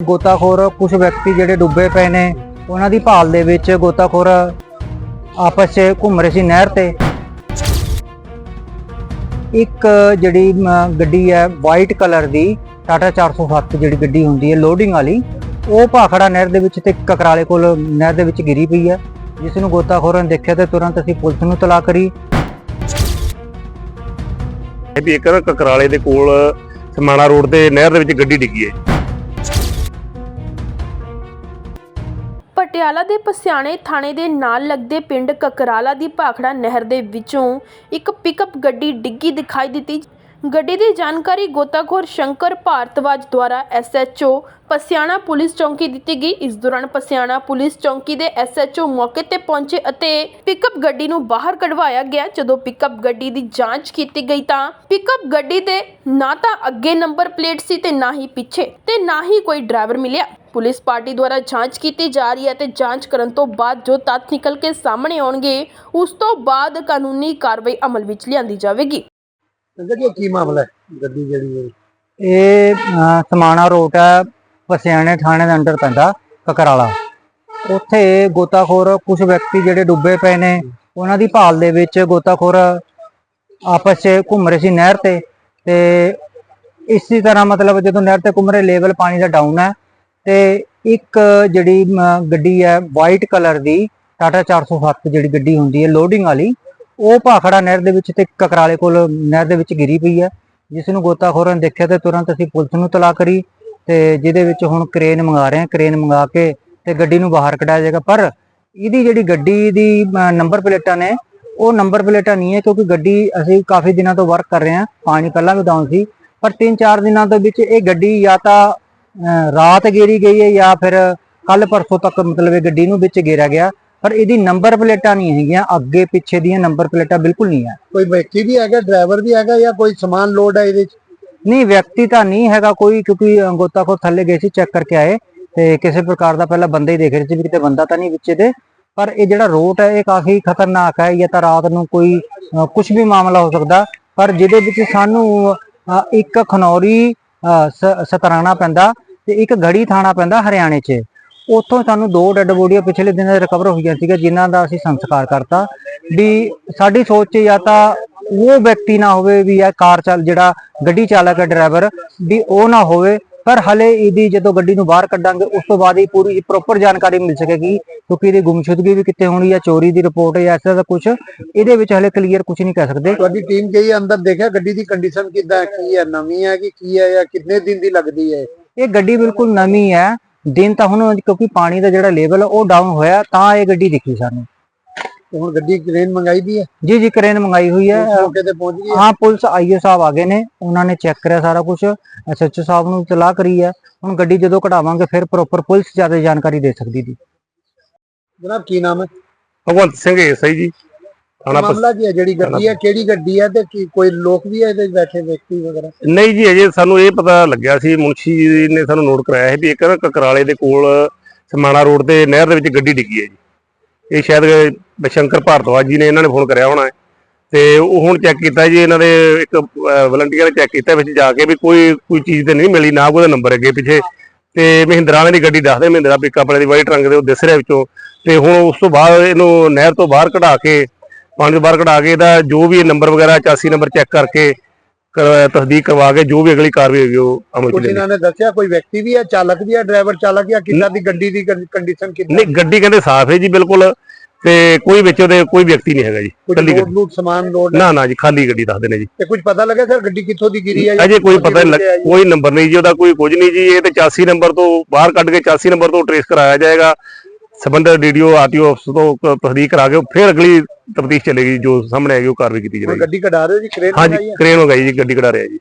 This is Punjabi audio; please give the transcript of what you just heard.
ਗੋਤਾਖੋਰ ਕੁਝ ਵਿਅਕਤੀ ਜਿਹੜੇ ਡੁੱਬੇ ਪਏ ਨੇ, ਉਹਨਾਂ ਦੀ ਭਾਲ ਦੇ ਵਿੱਚ ਗੋਤਾਖੋਰ ਆਪਸ 'ਚ ਘੁੰਮ ਰਹੇ ਸੀ ਨਹਿਰ ਤੇ। ਇੱਕ ਜਿਹੜੀ ਗੱਡੀ ਹੈ ਵਾਈਟ ਕਲਰ ਦੀ ਟਾਟਾ 407 ਜਿਹੜੀ ਗੱਡੀ ਹੁੰਦੀ ਹੈ ਲੋਡਿੰਗ ਵਾਲੀ, ਉਹ ਭਾਖੜਾ ਨਹਿਰ ਦੇ ਵਿੱਚ ਤੇ ਕਕਰਾਲੇ ਕੋਲ ਨਹਿਰ ਦੇ ਵਿੱਚ ਗਿਰੀ ਪਈ ਹੈ, ਜਿਸ ਨੂੰ ਗੋਤਾਖੋਰਾਂ ਨੇ ਦੇਖਿਆ ਤੇ ਤੁਰੰਤ ਅਸੀਂ ਪੁਲਿਸ ਨੂੰ ਤਲਾਕ ਕਰੀ। ਇਹ ਵੀ ਇੱਕ ਕਕਰਾਲੇ ਦੇ ਕੋਲ ਸਮਾਣਾ ਰੋਡ ਤੇ ਨਹਿਰ ਦੇ ਵਿੱਚ ਗੱਡੀ ਡਿੱਗੀ ਹੈ। ਪਟਿਆਲਾ ਦੇ ਪਸਿਆਣੇ ਥਾਣੇ ਦੇ ਨਾਲ ਲੱਗਦੇ ਪਿੰਡ ਕਕਰਾਲਾ ਦੀ ਭਾਖੜਾ ਨਹਿਰ ਦੇ ਵਿੱਚੋਂ ਇੱਕ ਪਿਕਅਪ ਗੱਡੀ ਡਿੱਗੀ ਦਿਖਾਈ ਦਿੱਤੀ। ਗੱਡੀ ਦੀ ਜਾਣਕਾਰੀ ਗੋਤਾਖੋਰ ਸ਼ੰਕਰ ਭਾਰਤਵਾਜ ਦੁਆਰਾ ਐਸਐਚਓ ਪਸਿਆਣਾ ਪੁਲਿਸ ਚੌਂਕੀ ਦਿੱਤੀ ਗਈ। ਇਸ ਦੌਰਾਨ ਪਸਿਆਣਾ ਪੁਲਿਸ ਚੌਂਕੀ ਦੇ ਐਸਐਚਓ ਮੌਕੇ ਤੇ ਪਹੁੰਚੇ ਅਤੇ ਪਿਕਅਪ ਗੱਡੀ ਨੂੰ ਬਾਹਰ ਕਢਵਾਇਆ ਗਿਆ। ਜਦੋਂ ਪਿਕਅਪ ਗੱਡੀ ਦੀ ਜਾਂਚ ਕੀਤੀ ਗਈ ਤਾਂ ਪਿਕਅਪ ਗੱਡੀ ਦੇ ਨਾ ਤਾਂ ਅੱਗੇ ਨੰਬਰ ਪਲੇਟ ਸੀ ਤੇ ਨਾ ਹੀ ਪਿੱਛੇ ਤੇ ਨਾ ਹੀ ਕੋਈ ਡਰਾਈਵਰ ਮਿਲਿਆ। ਪੁਲਿਸ ਪਾਰਟੀ ਦੁਆਰਾ ਜਾਂਚ ਕੀਤੀ ਜਾ ਰਹੀ ਹੈ ਤੇ ਜਾਂਚ ਕਰਨ ਤੋਂ ਬਾਅਦ ਜੋ ਤੱਥ ਨਿਕਲ ਕੇ ਸਾਹਮਣੇ ਆਉਣਗੇ ਉਸ ਤੋਂ ਬਾਅਦ ਕਾਨੂੰਨੀ ਕਾਰਵਾਈ ਅਮਲ ਵਿੱਚ ਲਿਆਂਦੀ ਜਾਵੇਗੀ। ਗੱਡੀ ਕੀ ਮਾਮਲਾ ਹੈ? ਗੱਡੀ ਜਿਹੜੀ ਹੈ। ਇਹ ਅ, ਸਮਾਣਾ ਰੋਡ ਹੈ ਪਸਿਆਣੇ ਥਾਣੇ ਦੇ ਅੰਡਰ ਪੈਂਦਾ ਕਕਰਾਲਾ। ਉੱਥੇ ਗੋਤਾਖੋਰ ਕੁਝ ਵਿਅਕਤੀ ਜਿਹੜੇ ਡੁੱਬੇ ਪਏ ਨੇ ਉਹਨਾਂ ਦੀ ਭਾਲ ਦੇ ਵਿੱਚ ਗੋਤਾਖੋਰ ਆਪਸ 'ਚ ਘੁੰਮ ਰਹੇ ਸੀ ਨਹਿਰ ਤੇ ਤੇ ਇਸੇ ਤਰ੍ਹਾਂ ਮਤਲਬ ਜਦੋਂ ਨਹਿਰ ਤੇ ਘੁੰਮ ਰਹੇ ਲੈਵਲ ਪਾਣੀ ਦਾ ਡਾਊਨ ਹੈ ਤੇ ਇੱਕ ਜਿਹੜੀ ਗੱਡੀ ਹੈ ਵਾਈਟ ਕਲਰ ਦੀ ਟਾਟਾ 407 ਜਿਹੜੀ ਗੱਡੀ ਹੁੰਦੀ ਹੈ ਲੋਡਿੰਗ ਵਾਲੀ, ਉਹ ਭਾਖੜਾ ਨਹਿਰ ਦੇ ਵਿੱਚ ਤੇ ਕਕਰਾਲੇ ਕੋਲ ਨਹਿਰ ਦੇ ਵਿੱਚ ਗਿਰੀ ਪਈ ਹੈ। ਜਿਸ ਨੂੰ ਗੋਤਾਖੋਰਾਂ ਨੇ ਦੇਖਿਆ ਤੇ ਤੁਰੰਤ ਅਸੀਂ ਪੁਲਿਸ ਨੂੰ ਤਲਾ ਕਰੀ ਤੇ ਜਿਹਦੇ ਵਿੱਚ ਹੁਣ ਕ੍ਰੇਨ ਮੰਗਾ ਰਹੇ ਹਾਂ ਕ੍ਰੇਨ ਮੰਗਾ ਕੇ ਤੇ ਗੱਡੀ ਨੂੰ ਬਾਹਰ ਕਢਾਇਆ ਜਾਏਗਾ। ਪਰ ਇਹਦੀ ਜਿਹੜੀ ਗੱਡੀ ਦੀ ਨੰਬਰ ਪਲੇਟਾਂ ਨੇ, ਉਹ ਨੰਬਰ ਪਲੇਟਾਂ ਨਹੀਂ ਹੈ ਕਿਉਂਕਿ ਗੱਡੀ ਅਸੀਂ ਕਾਫੀ ਦਿਨਾਂ ਤੋਂ ਵਰਕ ਕਰ ਰਹੇ ਹਾਂ। ਪਾਣੀ ਪਹਿਲਾਂ ਵੀ ਡਾਊਨ ਸੀ, ਪਰ 3-4 ਦਿਨਾਂ ਦੇ ਵਿੱਚ ਇਹ ਗੱਡੀ ਜਾਂ ਤਾਂ ਰਾਤ ਗੇਰੀ ਗਈ ਹੈ ਜਾਂ ਫਿਰ ਕੱਲ ਪਰਸੋਂ ਤੱਕ ਮਤਲਬ ਇਹ ਗੱਡੀ ਨੂੰ ਵਿੱਚ ਗੇਰਿਆ ਗਿਆ ਪਰ ਇਹਦੀ ਨੰਬਰ ਪਲੇਟਾਂ ਨਹੀਂ ਹੈਗੀਆਂ ਅੱਗੇ ਪਿੱਛੇ ਦੀਆਂ ਨੰਬਰ ਪਲੇਟਾਂ ਬਿਲਕੁਲ ਨਹੀਂ ਹੈ। ਕੋਈ ਵਿਅਕਤੀ ਵੀ ਹੈਗਾ ਡਰਾਈਵਰ ਵੀ ਹੈਗਾ ਜਾਂ ਕੋਈ ਸਮਾਨ ਲੋਡ ਹੈ ਇਹਦੇ ਚ? ਨਹੀਂ ਵਿਅਕਤੀ ਤਾਂ ਨਹੀਂ ਹੈਗਾ ਕੋਈ ਕਿਉਂਕਿ ਅ, ਗੋਤਾਖੋਰ ਥੱਲੇ ਗਏ ਸੀ ਚੈੱਕ ਕਰਕੇ ਆਏ ਤੇ ਕਿਸੇ ਪ੍ਰਕਾਰ ਦਾ ਪਹਿਲਾਂ ਬੰਦਾ ਹੀ ਦੇਖ ਰਹੇ ਸੀ ਵੀ ਕਿਤੇ ਬੰਦਾ ਤਾਂ ਨਹੀਂ ਵਿੱਚ ਇਹਦੇ। ਪਰ ਇਹ ਜਿਹੜਾ ਰੋਡ ਹੈ ਇਹ ਕਾਫੀ ਖਤਰਨਾਕ ਹੈ ਜਾਂ ਤਾਂ ਰਾਤ ਨੂੰ ਕੋਈ ਕੁਝ ਵੀ ਮਾਮਲਾ ਹੋ ਸਕਦਾ ਪਰ ਜਿਹਦੇ ਵਿੱਚ ਸਾਨੂੰ ਇੱਕ ਖਨੌਰੀ ਸਤਰਾਣਾ ਪੈਂਦਾ ਤੇ ਇੱਕ ਗੜੀ ਥਾਣਾ ਪੈਂਦਾ ਹਰਿਆਣੇ 'ਚ। ਉੱਥੋਂ ਸਾਨੂੰ ਦੋ ਡੈੱਡ ਬੋਡੀਆਂ ਪਿਛਲੇ ਦਿਨਾਂ ਰਿਕਵਰ ਹੋਈਆਂ ਸੀਗਾ ਜਿਨ੍ਹਾਂ ਦਾ ਅਸੀਂ ਸੰਸਕਾਰ ਕਰਤਾ। ਵੀ ਸਾਡੀ ਸੋਚ 'ਚ ਜਾਂ ਤਾਂ ਉਹ ਵਿਅਕਤੀ ਨਾ ਹੋਵੇ ਵੀ ਇਹ ਕਾਰ ਚੱਲ, ਜਿਹੜਾ ਗੱਡੀ ਚਾਲਕ ਹੈ ਡਰਾਈਵਰ, ਵੀ ਉਹ ਨਾ ਹੋਵੇ। ਪਰ ਹਲੇ ਇਹਦੀ ਜਦੋਂ ਗੱਡੀ ਨੂੰ ਬਾਹਰ ਕੱਢਾਂਗੇ, ਉਸ ਤੋਂ ਬਾਅਦ ਹੀ ਪੂਰੀ ਪ੍ਰੋਪਰ ਜਾਣਕਾਰੀ ਮਿਲ ਸਕੇਗੀ, ਕਿਉਂਕਿ ਇਹਦੀ ਗੁੰਮਸ਼ੁਦਗੀ ਵੀ ਕਿੱਥੇ ਹੋਣੀ ਹੈ ਚੋਰੀ ਦੀ ਰਿਪੋਰਟ ਹੈ ਜਾਂ ਐਸਾ ਦਾ ਕੁਝ ਇਹਦੇ ਵਿੱਚ ਹਲੇ ਕਲੀਅਰ ਕੁਝ ਨਹੀਂ ਕਹਿ ਸਕਦੇ। ਤੁਹਾਡੀ ਟੀਮ ਗਈ ਅੰਦਰ, ਦੇਖਿਆ ਗੱਡੀ ਦੀ ਕੰਡੀਸ਼ਨ ਕਿੱਦਾਂ, ਕੀ ਹੈ, ਨਵੀਂ ਹੈ ਕਿ ਕੀ ਹੈ, ਜਾਂ ਕਿੰਨੇ ਦਿਨ ਦੀ ਲੱਗਦੀ ਹੈ? ਇਹ ਗੱਡੀ ਬਿਲਕੁਲ ਨਵੀਂ ਹੈ। ਦਿਨ ਤਾਂ ਹੁਣ ਕਿਉਂਕਿ ਪਾਣੀ ਦਾ ਜਿਹੜਾ ਲੈਵਲ ਉਹ ਡਾਊਨ ਹੋਇਆ ਤਾਂ ਇਹ ਗੱਡੀ ਦਿਖੀ ਸਾਨੂੰ। ਤੇ ਹੁਣ ਗੱਡੀ ਕ੍ਰੇਨ ਮੰਗਾਈ ਦੀ ਹੈ? ਜੀ ਜੀ ਕਰੇਨ ਮੰਗਾਈ ਹੋਈ ਹੈ। ਮੌਕੇ ਤੇ ਪਹੁੰਚ ਗਈ ਹੈ? ਹਾਂ ਪੁਲਿਸ ਆਈਓ ਸਾਹਿਬ ਆ ਗਏ ਨੇ। ਉਹਨਾਂ ਨੇ ਚੈੱਕ ਕਰਿਆ ਸਾਰਾ ਕੁਝ ਐਸਐਚਓ ਸਾਹਿਬ ਨੂੰ ਇਤਲਾਹ ਕਰੀ ਹੈ। ਹੁਣ ਗੱਡੀ ਜਦੋਂ ਕਢਾਵਾਂਗੇ ਫਿਰ ਪ੍ਰੋਪਰ ਪੁਲਿਸ ਜ਼ਿਆਦਾ ਜਾਣਕਾਰੀ ਦੇ ਸਕਦੀ ਦੀ ਜਨਾਬ ਕੀ ਨਾਮ ਹੈ? ਭਗਵੰਤ ਸਿੰਘ ਸਹੀ ਜੀ। ਥਾਣਾ ਪਸ- ਮਾਮਲਾ ਕੀ ਹੈ? ਜਿਹੜੀ ਗੱਡੀ ਹੈ ਕਿਹੜੀ ਗੱਡੀ ਹੈ ਤੇ ਕੀ ਕੋਈ ਲੋਕ ਵੀ ਹੈ ਇਹਦੇ ਬੈਠੇ ਵਿਅਕਤੀ ਵਗੈਰਾ? ਨਹੀਂ ਜੀ ਅਜੇ ਸਾਨੂੰ ਇਹ ਪਤਾ ਲੱਗਿਆ ਸੀ ਮੁਨਸ਼ੀ ਜੀ ਨੇ ਸਾਨੂੰ ਨੋਟ ਕਰਾਇਆ ਸੀ ਵੀ ਇੱਕ ਨਾ ਕਕਰਾਲੇ ਦੇ ਕੋਲ ਸਮਾਣਾ ਰੋਡ ਤੇ ਨਹਿਰ ਦੇ ਵਿੱਚ ਗੱਡੀ ਡਿੱਗੀ ਹੈ ਜੀ। ਇਹ ਸ਼ਾਇਦ ਬਸ਼ੰਕਰ ਭਾਰਤਵਾਜ ਜੀ ਨੇ ਇਹਨਾਂ ਨੇ ਫੋਨ ਕਰਿਆ ਹੋਣਾ ਹੈ। ਤੇ ਉਹ ਹੁਣ ਚੈੱਕ ਕੀਤਾ ਜੀ ਇਹਨਾਂ ਦੇ ਇੱਕ ਵਲੰਟੀਅਰ ਨੇ ਚੈੱਕ ਕੀਤਾ ਵਿੱਚ ਜਾ ਕੇ ਵੀ ਕੋਈ ਕੋਈ ਚੀਜ਼ ਤੇ ਨਹੀਂ ਮਿਲੀ ਨਾ ਕੋਈ ਉਹਦਾ ਨੰਬਰ ਅੱਗੇ ਪਿੱਛੇ। ਤੇ ਮਹਿੰਦਰਾ ਵਾਲੇ ਦੀ ਗੱਡੀ ਦੱਸਦੇ ਮਹਿੰਦਰਾ ਪਿਕਅਪ ਵਾਲੇ ਦੀ ਵਾਈਟ ਰੰਗ ਦੇ ਉਹ ਦਿਸ ਰਿਹਾ ਵਿੱਚੋਂ। ਤੇ ਹੁਣ ਉਸ ਤੋਂ ਬਾਅਦ ਇਹਨੂੰ ਨਹਿਰ ਤੋਂ ਬਾਹਰ ਕਢਾ ਕੇ ਪਾਣੀ ਤੋਂ ਬਾਹਰ ਕਢਾ ਕੇ ਇਹਦਾ ਜੋ ਵੀ ਨੰਬਰ ਵਗੈਰਾ ਚਾਸੀ ਨੰਬਰ ਚੈੱਕ ਕਰਕੇ ਕਰ- ਤਸਦੀਕ ਕਰਵਾ ਕੇ ਜੋ ਵੀ ਅਗਲੀ ਕਾਰਵਾਈ ਹੋਏਗੀ ਉਹ ਅਮਲ ਚ ਕੁਝ ਇਹਨਾਂ ਨੇ ਦੱਸਿਆ ਕੋਈ ਵਿਅਕਤੀ ਵੀ ਹੈ ਚਾਲਕ ਵੀ ਹੈ ਡਰਾਈਵਰ ਚਾਲਕ ਜਾਂ ਕਿੱਦਾਂ ਦੀ ਗੱਡੀ ਦੀ ਕੰਡੀਸ਼ਨ ਕਿੱਦਾਂ ਨਹੀਂ ਗੱਡੀ ਕਹਿੰਦੇ ਸਾਫ਼ ਹੈ ਜੀ ਬਿਲਕੁਲ ਤੇ ਕੋਈ ਵਿੱਚ ਉਹਦੇ ਕੋਈ ਵਿਅਕਤੀ ਨਹੀਂ ਹੈਗਾ ਜੀ ਕੱਲੀ ਲੋਡ ਗੱਡੀ। ਲੂਟ ਸਮਾਨ ਲੋਡ ਨਾ ਨਾ ਜੀ ਖਾਲੀ ਗੱਡੀ ਦੱਸਦੇ ਨੇ ਜੀ। ਤੇ ਕੁਝ ਪਤਾ ਲੱਗਾ ਸਰ ਗੱਡੀ ਕਿੱਥੋਂ ਦੀ ਗਿਰੀ ਹੈ ਜਾਂ ਅਜੇ ਕੋਈ ਪਤਾ ਨਹੀਂ ਕੋਈ ਨੰਬਰ ਨਹੀਂ ਜੀ ਉਹਦਾ ਕੋਈ ਕੁਝ ਨਹੀਂ ਜੀ ਇਹ ਤੇ 84 ਨੰਬਰ ਤੋਂ ਬਾਹਰ ਕੱਢ ਕੇ 84 ਨੰਬਰ ਤੋਂ ਟ੍ਰੇਸ ਕਰਾਇਆ ਜਾਏਗਾ। ਸੰਬੰਧਿਤ ਡੀਡੀਓ ਆਰਟੀਓ ਅਫਸਰ ਤੋਂ ਤਸਦੀਕ ਕਰਾ ਕੇ ਫਿਰ ਅਗਲੀ ਤਫਤੀਸ਼ ਚੱਲੇਗੀ ਜੋ ਸਾਹਮਣੇ ਆਏਗੀ ਉਹ ਕਾਰਵਾਈ ਕੀਤੀ ਜਾਵੇਗੀ। ਗੱਡੀ ਕਢਾ ਰਹੇ ਹੋ ਜੀ ਕ੍ਰੇਨ ਹਾਂਜੀ ਕ੍ਰੇਨ ਹੋ ਗਈ ਜੀ ਗੱਡੀ ਕਢਾ ਰਿਹਾ ਜੀ।